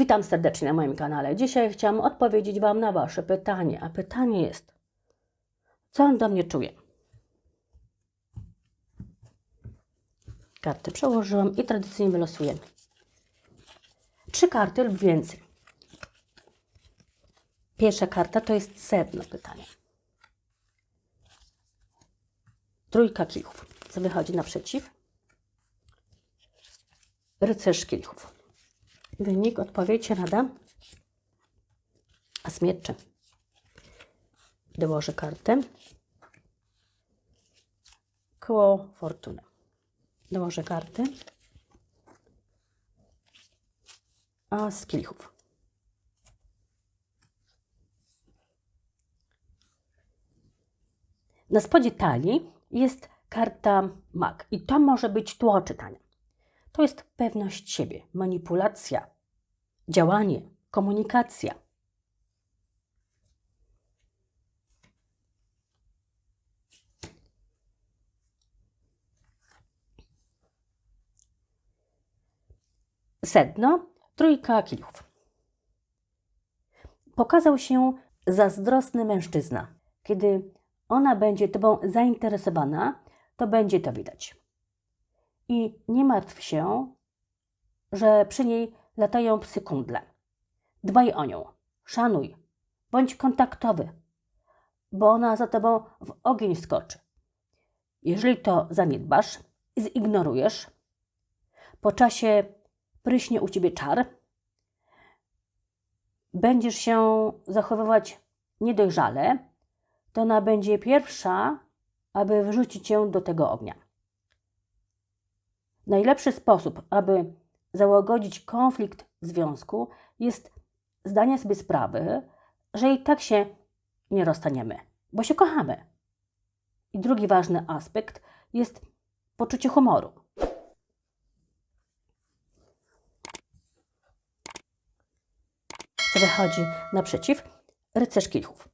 Witam serdecznie na moim kanale. Dzisiaj chciałam odpowiedzieć Wam na Wasze pytanie. A pytanie jest, co on do mnie czuje? Karty przełożyłam i tradycyjnie wylosuję. Trzy karty lub więcej. Pierwsza karta to jest sedno pytania. Trójka kielichów. Co wychodzi naprzeciw? Rycerz kielichów. Wynik, odpowiedź, rada. A mieczy. Dołożę kartę. Koło fortuny. Dołożę kartę. A z kielichów. Na spodzie talii jest karta mag i to może być tło czytania. To jest pewność siebie, manipulacja, działanie, komunikacja. Sedno, trójka kielichów. Pokazał się zazdrosny mężczyzna. Kiedy ona będzie Tobą zainteresowana, to będzie to widać. I nie martw się, że przy niej latają psy kundle. Dbaj o nią, szanuj, bądź kontaktowy, bo ona za Tobą w ogień skoczy. Jeżeli to zaniedbasz i zignorujesz, po czasie pryśnie u Ciebie czar, będziesz się zachowywać niedojrzale, to ona będzie pierwsza, aby wrzucić cię do tego ognia. Najlepszy sposób, aby załagodzić konflikt w związku, jest zdanie sobie sprawy, że i tak się nie rozstaniemy, bo się kochamy. I drugi ważny aspekt jest poczucie humoru. Co wychodzi naprzeciw? Rycerz kielichów.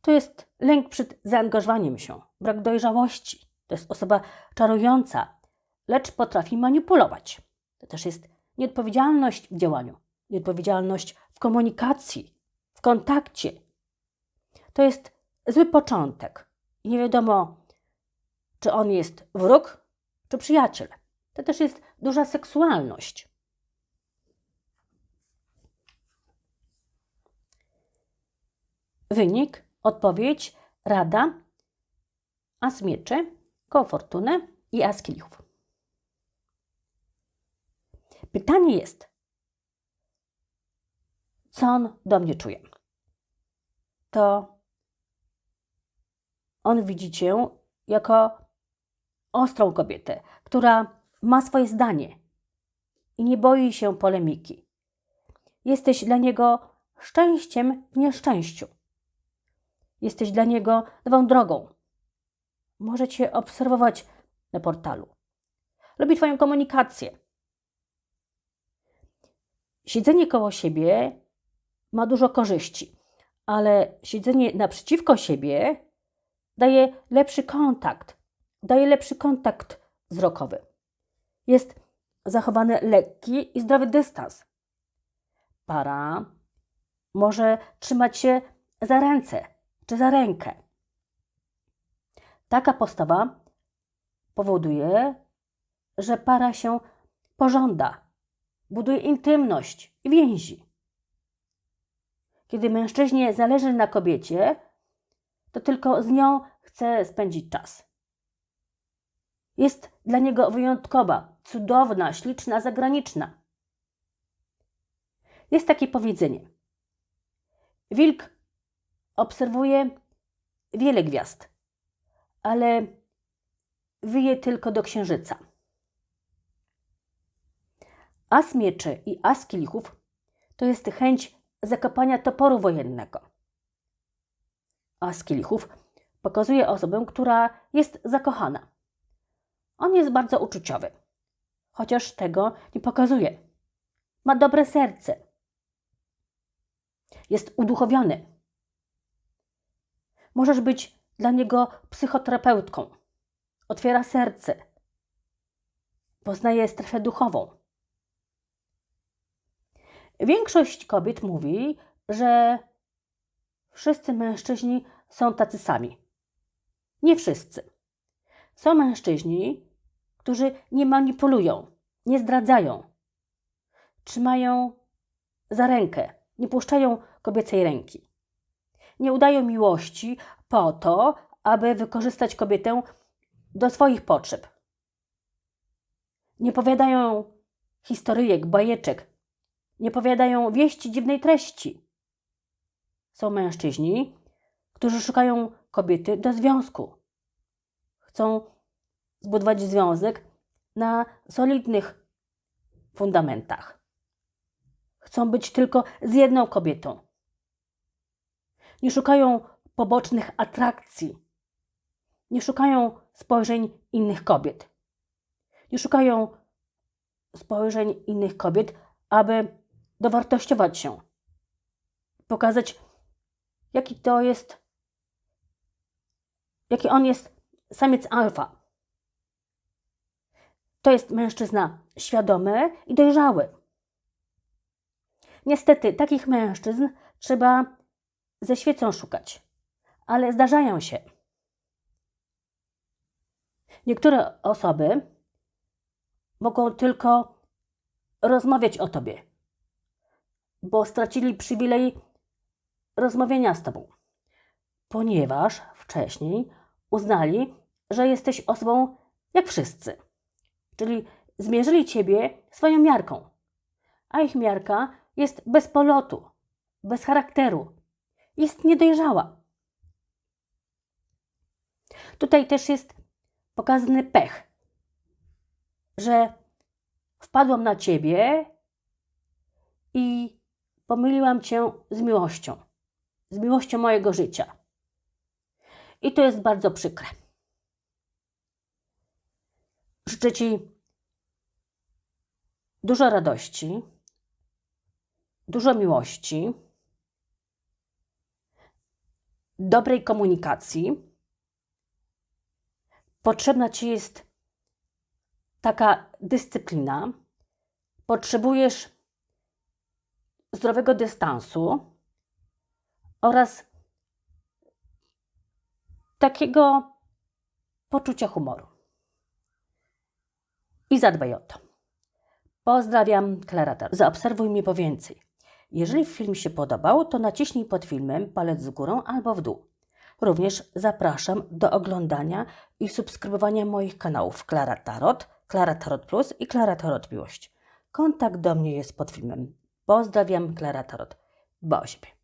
To jest lęk przed zaangażowaniem się, brak dojrzałości. To jest osoba czarująca, lecz potrafi manipulować. To też jest nieodpowiedzialność w działaniu, nieodpowiedzialność w komunikacji, w kontakcie. To jest zły początek. I nie wiadomo, czy on jest wróg, czy przyjaciel. To też jest duża seksualność. Wynik, odpowiedź, rada, as mieczy, koło fortuny i as kielichów. Pytanie jest, co on do mnie czuje? To on widzi cię jako ostrą kobietę, która ma swoje zdanie i nie boi się polemiki. Jesteś dla niego szczęściem w nieszczęściu. Jesteś dla niego nową drogą. Może cię obserwować na portalu. Lubi Twoją komunikację. Siedzenie koło siebie ma dużo korzyści, ale siedzenie naprzeciwko siebie daje lepszy kontakt, daje lepszy kontakt wzrokowy. Jest zachowany lekki i zdrowy dystans. Para może trzymać się za ręce czy za rękę. Taka postawa powoduje, że para się pożąda, buduje intymność i więzi. Kiedy mężczyźnie zależy na kobiecie, to tylko z nią chce spędzić czas. Jest dla niego wyjątkowa, cudowna, śliczna, zagraniczna. Jest takie powiedzenie. Wilk obserwuje wiele gwiazd, ale wyje tylko do księżyca. As mieczy i as kielichów to jest chęć zakopania toporu wojennego. As kielichów pokazuje osobę, która jest zakochana. On jest bardzo uczuciowy, chociaż tego nie pokazuje. Ma dobre serce. Jest uduchowiony. Możesz być dla niego psychoterapeutką. Otwiera serce. Poznaje strefę duchową. Większość kobiet mówi, że wszyscy mężczyźni są tacy sami. Nie wszyscy. Są mężczyźni, którzy nie manipulują, nie zdradzają, trzymają za rękę, nie puszczają kobiecej ręki. Nie udają miłości po to, aby wykorzystać kobietę do swoich potrzeb. Nie powiadają historyjek, bajeczek, nie powiadają wieści dziwnej treści. Są mężczyźni, którzy szukają kobiety do związku. Chcą zbudować związek na solidnych fundamentach. Chcą być tylko z jedną kobietą. Nie szukają pobocznych atrakcji. Nie szukają spojrzeń innych kobiet. Nie szukają spojrzeń innych kobiet, aby dowartościować się. Pokazać, jaki to jest, jaki on jest samiec alfa. To jest mężczyzna świadomy i dojrzały. Niestety, takich mężczyzn trzeba ze świecą szukać, ale zdarzają się. Niektóre osoby mogą tylko rozmawiać o tobie, bo stracili przywilej rozmawiania z tobą, ponieważ wcześniej uznali, że jesteś osobą jak wszyscy, czyli zmierzyli ciebie swoją miarką, a ich miarka jest bez polotu, bez charakteru, jest niedojrzała. Tutaj też jest pokazany pech, że wpadłam na ciebie i pomyliłam cię z miłością, z miłością mojego życia. I to jest bardzo przykre. Życzę Ci dużo radości, dużo miłości, dobrej komunikacji. Potrzebna Ci jest taka dyscyplina. Potrzebujesz zdrowego dystansu oraz takiego poczucia humoru. I zadbaj o to. Pozdrawiam, Klara Tar. Zaobserwuj mnie po więcej. Jeżeli film się podobał, to naciśnij pod filmem palec w górę albo w dół. Również zapraszam do oglądania i subskrybowania moich kanałów Klara Tarot, Klara Tarot Plus i Klara Tarot Miłość. Kontakt do mnie jest pod filmem. Pozdrawiam, Klara Tarot. Dba o siebie.